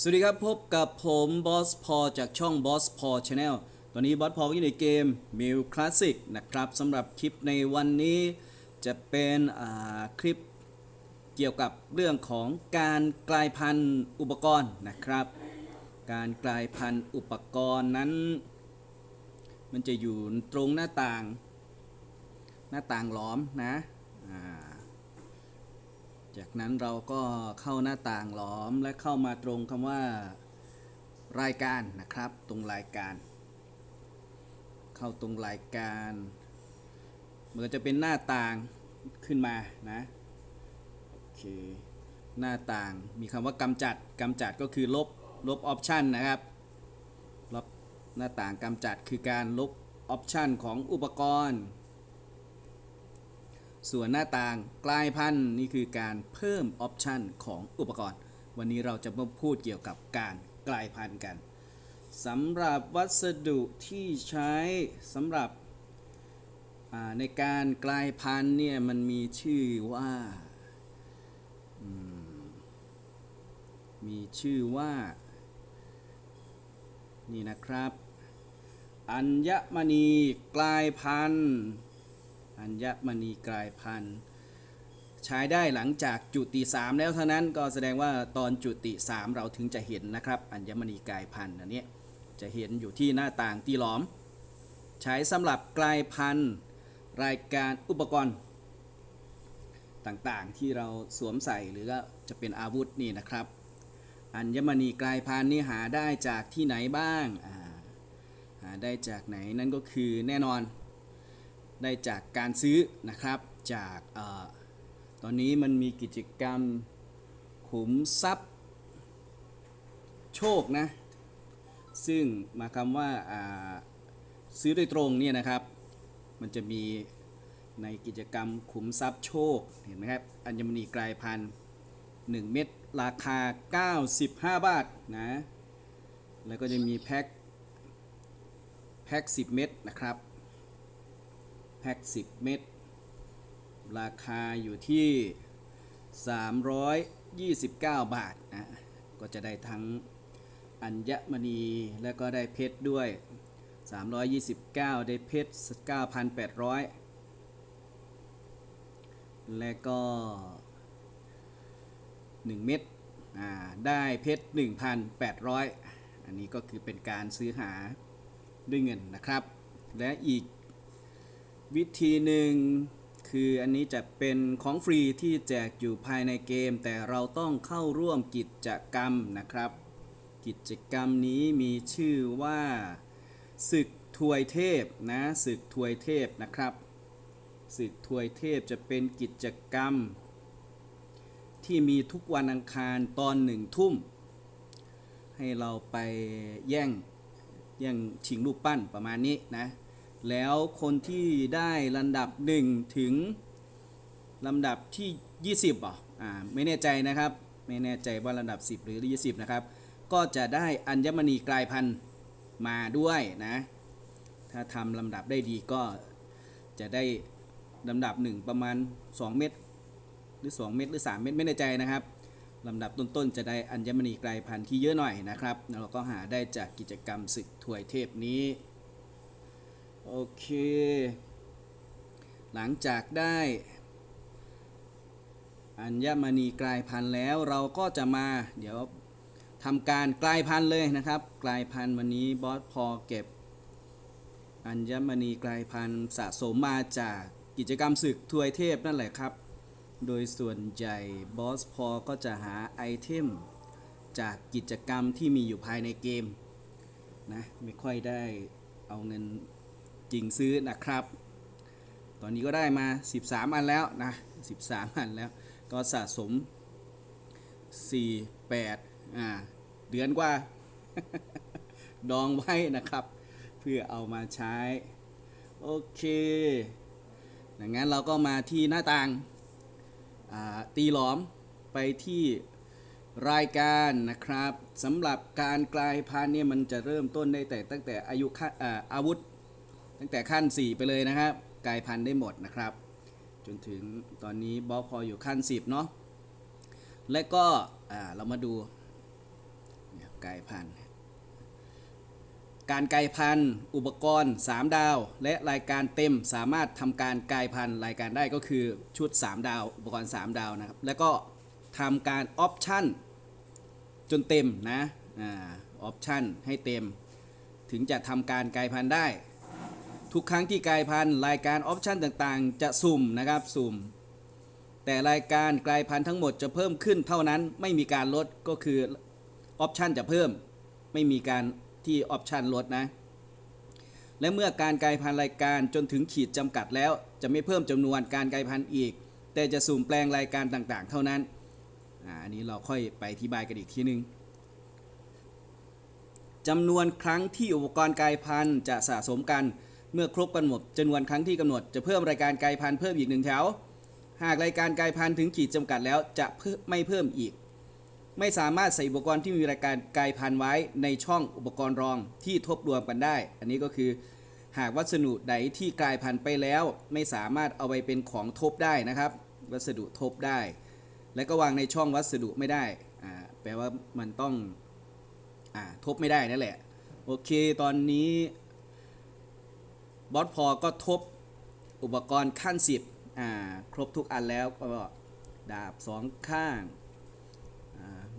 สวัสดีครับ พบกับผมบอสพอจากช่องบอสพอชาแนลตอนนี้บอสพออยู่ในเกม m i l Classic นะครับสำหรับคลิปในวันนี้จะเป็นคลิปเกี่ยวกับเรื่องของการกลายพันธุ์อุปกรณ์นะครับ การกลายพันธุ์อุปกรณ์นั้น มันจะอยู่ตรงหน้าต่าง หน้าต่างหล้อมนะอ่า จากนั้นเราก็เข้าหน้าต่างหลอมและเข้ามาตรงคำว่า รายการนะครับ ตรงรายการ เข้าตรงรายการมันจะเป็นหน้าต่างขึ้นมานะโอเคหน้าต่างมีคำว่ากำจัดกำจัดก็คือลบลบออปชันนะครับลบหน้าต่างกำจัดคือการลบออปชันของอุปกรณ์ ส่วนหน้าต่างกลายพันธุ์นี่คือการเพิ่มออปชันของอุปกรณ์ วันนี้เราจะมาพูดเกี่ยวกับการกลายพันธุ์กันสำหรับวัสดุที่ใช้สำหรับในการกลายพันธุ์เนี่ยมันมีชื่อว่า มีชื่อว่า นี่นะครับ อัญมณีกลายพันธุ์ อัญมณีกลายพันธุ์ใช้ได้หลังจากจุติ 3 แล้วเท่านั้นก็แสดงว่าตอนจุติ 3 เราถึงจะเห็นนะครับ อัญมณีกลายพันธุ์อันนี้จะเห็นอยู่ที่หน้าต่างตีหลอม ใช้สำหรับกลายพันธุ์รายการอุปกรณ์ ต่างๆที่เราสวมใส่หรือก็จะเป็นอาวุธนี่นะครับ อัญมณีกลายพันธุ์นี่หาได้จากที่ไหนบ้างาหาได้จากไหนนั่นก็คือแน่นอน ได้จากการซื้อนะครับจากอตอนนี้มันมีกิจกรรมขุมทรัพย์ โชคนะซึ่งมาความว่าอ่าซื้อโดยตรงเนี่ยนะครับ มันจะมีในกิจกรรมขุมทรัพย์โชคเห็นไหมครับอัญมณีกลายพันธุ์1เม็ดราคา 95 บาทนะแล้วก็จะมีแพ็คแพ็ค10 เม็ดนะครับ แพ็ค10 เม็ดราคาอยู่ที่ 329 บาทนะก็จะได้ทั้งอัญมณีแล้วก็ได้เพชรด้วย 329 ได้เพชร 9,800 และก็ 1 เม็ดได้เพชร 1,800 อันนี้ก็คือเป็นการซื้อหาด้วยเงินนะครับ และอีก วิธีหนึ่งคืออันนี้จะเป็นของฟรีที่แจกอยู่ภายในเกม แต่เราต้องเข้าร่วมกิจกรรมนะครับ กิจกรรมนี้มีชื่อว่าศึกถวยเทพนะศึกถวยเทพนะครับศึกถวยเทพจะเป็นกิจกรรม ที่มีทุกวันอังคารตอนหนึ่งทุ่ม ให้เราไปแย่งแย่งชิงรูปปั้นประมาณนี้นะ แล้วคนที่ได้ลำดับ 1 ถึงลำดับที่ 20อะอ่าไม่แน่ใจนะครับ ไม่แน่ใจว่าลำดับ 10 หรือ 20 นะครับ ก็จะได้อัญมณีกลายพันธุ์มาด้วยนะ ถ้าทำลำดับได้ดีก็จะได้ลำดับ 1 ประมาณ 2 เม็ดหรือ 2 เม็ดหรือ 3 เม็ดไม่แน่ใจนะครับลำดับต้นๆ จะได้อัญมณีกลายพันธุ์ที่เยอะหน่อยนะครับแล้วเราก็หาได้จากกิจกรรมศึกถวยเทพนี้ โอเค หลังจากได้อัญมณีกลายพันธุ์แล้วเราก็จะมาเดี๋ยวทำการกลายพันธุ์เลยนะครับ กลายพันธุ์วันนี้บอสพอเก็บ อัญมณีกลายพันธุ์สะสมมาจากกิจกรรมศึกทวยเทพนั่นแหละครับ โดยส่วนใหญ่บอสพอก็จะหาไอเทมจากกิจกรรมที่มีอยู่ภายในเกมนะไม่ค่อยได้เอาเงิน จริงซื้อนะครับ ตอนนี้ก็ได้มา 13 อันแล้วนะ 13 อันแล้ว ก็สะสม 4 8อ่าเดือนกว่า ดองไว้นะครับ เพื่อเอามาใช้ โอเคดังนั้นเราก็มาที่หน้าต่างาตีหลอมไปที่รายการนะครับสำหรับการกลายพันธุ์เนี่ยมันจะเริ่มต้นได้แต่ตั้งแต่อายุอาวุธ ตั้งแต่ขั้น 4 ไปเลยนะครับกลายพันธุ์ได้หมดนะครับ จนถึงตอนนี้บอสพออยู่ขั้น 10 เนาะและก็เรามาดูกลายพันธุ์การกลายพันธุ์อุปกรณ์ 3 ดาว และรายการเต็มสามารถทำการกลายพันธุ์รายการได้ก็คือชุด 3 ดาว อุปกรณ์ 3 ดาวนะครับ แล้วก็ทำการออปชั่นจนเต็มนะออปชั่นให้เต็ม ถึงจะทำการกลายพันธุ์ได้ ทุกครั้งที่กลายพันธุ์รายการออปชันต่างๆ จะสุ่มนะครับสุ่ม แต่รายการกลายพันธุ์ทั้งหมดจะเพิ่มขึ้นเท่านั้นไม่มีการลดก็คือออปชันจะเพิ่ม ไม่มีการที่ออปชันลดนะ และเมื่อการกลายพันธุ์รายการจนถึงขีดจำกัดแล้ว จะไม่เพิ่มจำนวนการกลายพันธุ์อีก แต่จะสุ่มแปลงรายการต่างๆ เท่านั้นอันนี้เราค่อยไปอธิบายกันอีกทีนึงจำนวนครั้งที่อุปกรณ์กลายพันธุ์จะสะสมกัน เมื่อครบกำหนดจำนวนครั้งที่กำหนดจะเพิ่มรายการกลายพันธุ์เพิ่มอีกหนึ่งแถว หากรายการกลายพันธุ์ถึงขีดจำกัดแล้วจะเพิ่มไม่เพิ่มอีก ไม่สามารถใส่อุปกรณ์ที่มีรายการกลายพันธุ์ไว้ในช่องอุปกรณ์รองที่ทบรวมกันได้ อันนี้ก็คือ หากวัสดุใดที่กลายพันธุ์ไปแล้ว ไม่สามารถเอาไปเป็นของทบได้นะครับ วัสดุทบได้ และก็วางในช่องวัสดุไม่ได้แปลว่ามันต้องอทบไม่ได้นั่นแหละ โอเค ตอนนี้ บอสพอก็ทบอุปกรณ์ขั้นสิบอ่าครบทุกอันแล้วก็ดาบสองข้าง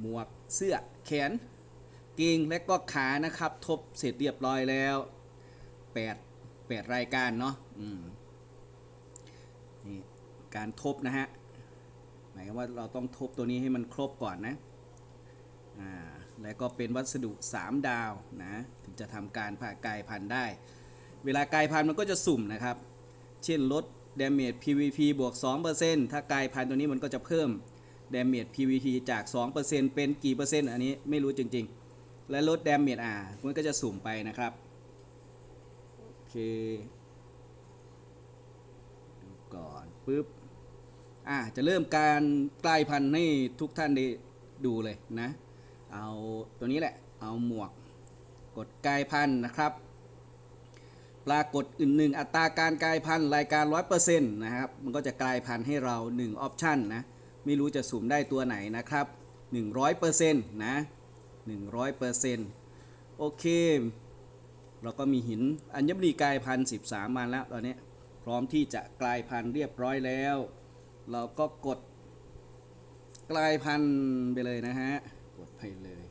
หมวกเสื้อแขนเกงและก็ขานะครับ ทบเสร็จเรียบร้อยแล้วแปดแปดรายการเนาะอืมนี่การทบนะฮะหมายว่าเราต้องทบตัวนี้ให้มันครบก่อนนะอ่าแล้วก็เป็นวัสดุ 3 ดาวนะ ถึงจะทำการผ่ากายพันได้ เวลากายพันธุ์มันก็จะสุ่มนะครับ เช่นลด damage PVP บวก 2%ถ้ากายพันธุ์ตัวนี้มันก็จะเพิ่ม damage PVP จาก 2%เป็นกี่เปอร์เซ็นต์อันนี้ไม่รู้จริง ๆ และลด damage อ่ามันก็จะสุ่มไปนะครับโอเคดูก่อนปึ๊บอ่าจะเริ่มการกลายพันธุ์ให้ทุกท่านได้ดูเลยนะ เอาตัวนี้แหละ เอาหมวกกดกลายพันธุ์นะครับ ปรากฏอื่นหนึ่งอัตราการกลายพันธุ์รายการ 100%นะครับ มันก็จะกลายพันธุ์ให้เรา1ออปชันนะ ไม่รู้จะสุ่มได้ตัวไหนนะครับ 100%นะ100%โอเค เราก็มีหินอัญมณีกลายพันธุ์13มาแล้วตอนนี้พร้อมที่จะกลายพันธุ์เรียบร้อยแล้ว เราก็กดกลายพันธุ์ไปเลยนะฮะ กดไปเลย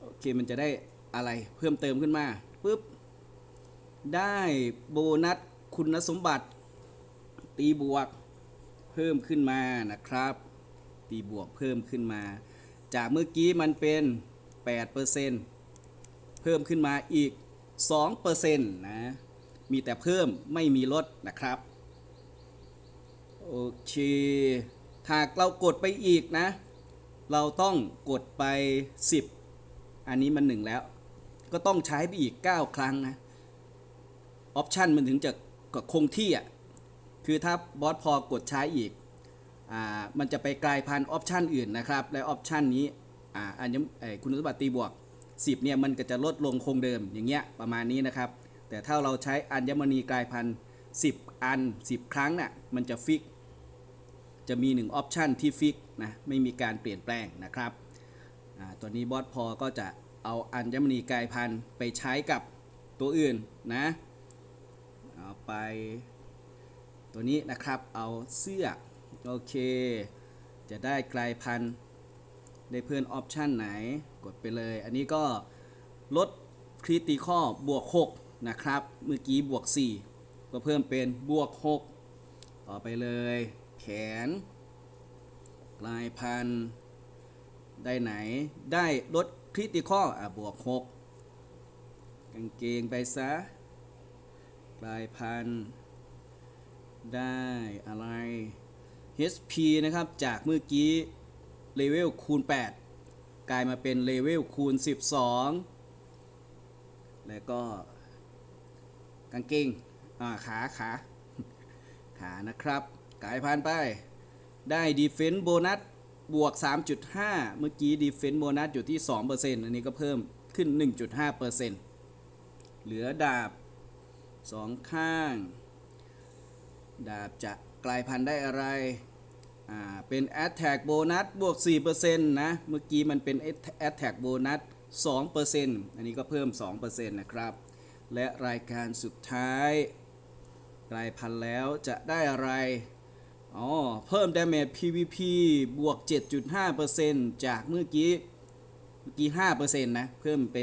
โอเคมันจะได้อะไรเพิ่มเติมขึ้นมาปุ๊บ ได้โบนัสคุณสมบัติ ตีบวกเพิ่มขึ้นมานะครับ ตีบวกเพิ่มขึ้นมา จากเมื่อกี้มันเป็น 8%เพิ่มขึ้นมาอีก 2%นะมีแต่เพิ่มไม่มีลดนะครับ โอเคหากเรากดไปอีกนะ เราต้องกดไป 10 อันนี้มันหนึ่งแล้ว ก็ต้องใช้ไปอีก 9 ครั้งนะ ออปชันมันถึงจะก็คงที่อะคือถ้าบอสพอกดใช้อีกอ่ามันจะไปกลายพันธุ์ออปชันอื่นนะครับ และออปชันนี้อ่าอันยมเอ่อคุณสมบัติตีบวก 10เนี่ยมันก็จะลดลงคงเดิมอย่างเงี้ยประมาณนี้นะครับ แต่ถ้าเราใช้อัญมณีกลายพันธุ์10 อัน 10 ครั้งน่ะมันจะฟิกจะมี1ออปชันที่ฟิกนะไม่มีการเปลี่ยนแปลงนะครับอ่าตัวนี้บอสพอก็จะเอาอัญมณีกลายพันธุ์ไปใช้กับตัวอื่นนะ เอาไป ตัวนี้นะครับเอาเสื้อ โอเค จะได้กลายพันธุ์ได้เพื่อนออปชันไหนกดไปเลย อันนี้ก็ลดคริติคอบวก 6 นะครับ เมื่อกี้บวก 4 ก็เพิ่มเป็นบวก 6 ต่อไปเลย แขน กลายพันธุ์ได้ไหนได้ลดคริติคออบวก 6 กางเกงไปซะ กลายพันธุ์ได้อะไร HP นะครับ จากเมื่อกี้เลเวลคูณ 8 กลายมาเป็นเลเวลคูณ 12 แล้วก็กางเกงอ่าขาขาขานะครับ กลายพันธุ์ไปได้ Defense Bonus บวก 3.5 เมื่อกี้ Defense Bonus อยู่ที่ 2%อันนี้ก็เพิ่มขึ้น 1.5%เหลือดาบ สองข้าง ดาบจะกลายพันธุ์ได้อะไร อ่า เป็น a t t a c k bonus บวก 4%นะ เมื่อกี้มันเป็น a t t a c k bonus 2%อันนี้ก็เพิ่ม 2%นะครับ และรายการสุดท้าย กลายพันธุ์แล้วจะได้อะไรอ๋อเพิ่ม damage PVP บวก 7.5%จากเมื่อกี้ เมื่อกี้ 5%นะ เพิ่มไป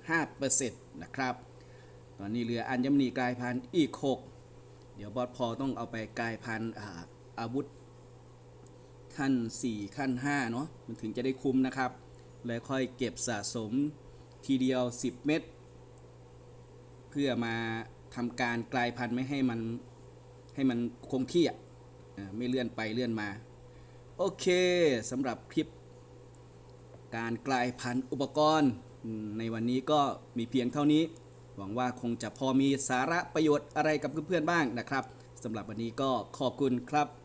2.5%นะครับ อนนี้เหลืออัญมณีกลายพันธุ์อีก 6 เดี๋ยวบอสพอต้องเอาไปกลายพันธุ์อาวุธขั้น 4 ขั้น5เนาะมันถึงจะได้คุ้มนะครับ แล้วค่อยเก็บสะสมทีเดียว 10 เม็ดเพื่อมาทำการกลายพันธุ์ไม่ให้มันให้มันคงที่อะไม่เลื่อนไปเลื่อนมา โอเคสำหรับคลิป การกลายพันธุ์อุปกรณ์ในวันนี้ก็มีเพียงเท่านี้ หวังว่าคงจะพอมีสาระประโยชน์อะไรกับเพื่อนๆบ้างนะครับสำหรับวันนี้ก็ขอบคุณครับ